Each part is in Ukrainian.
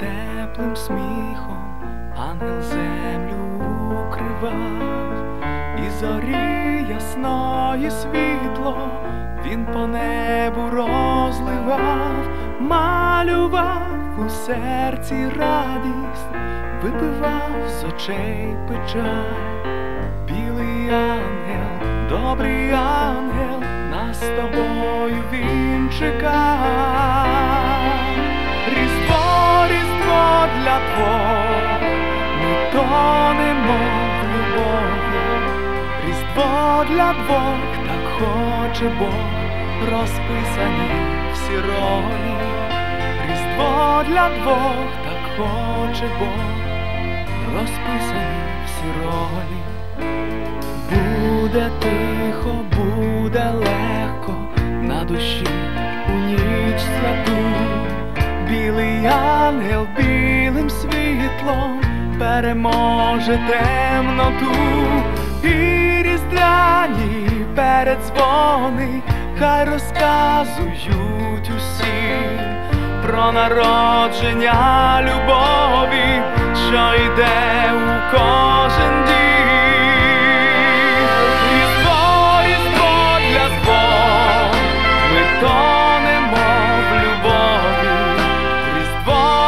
теплим сміхом ангел землю укривав, і зорі ясної світло він по небу розливав, малював у серці радість, випивав з очей печаль. Білий ангел, добрий ангел, нас з тобою він чекав. Для двох, так хоче Бог, розписані всі ролі. Різдво для двох, так хоче Бог, розписані всі ролі. Буде тихо, буде легко на душі у ніч святу, білий ангел білим світлом переможе темноту і різдвяні передзвони, хай розказують усім про народження любові, що йде у кожен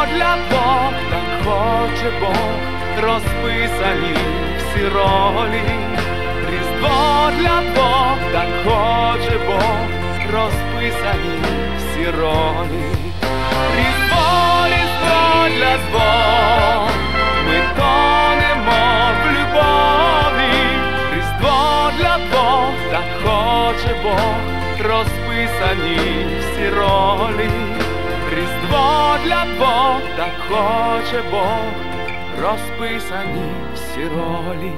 для Бог, так хоче Бог, розписані всі ролі. Різдво для Бог, так хоче Бог, розписані всі ролі. Різдво, різдво для збор, ми тонемо в любові. Різдво для Бог, так хоче Бог, розписані всі ролі. Різдво для Бог, так хоче Бог, розписані всі ролі.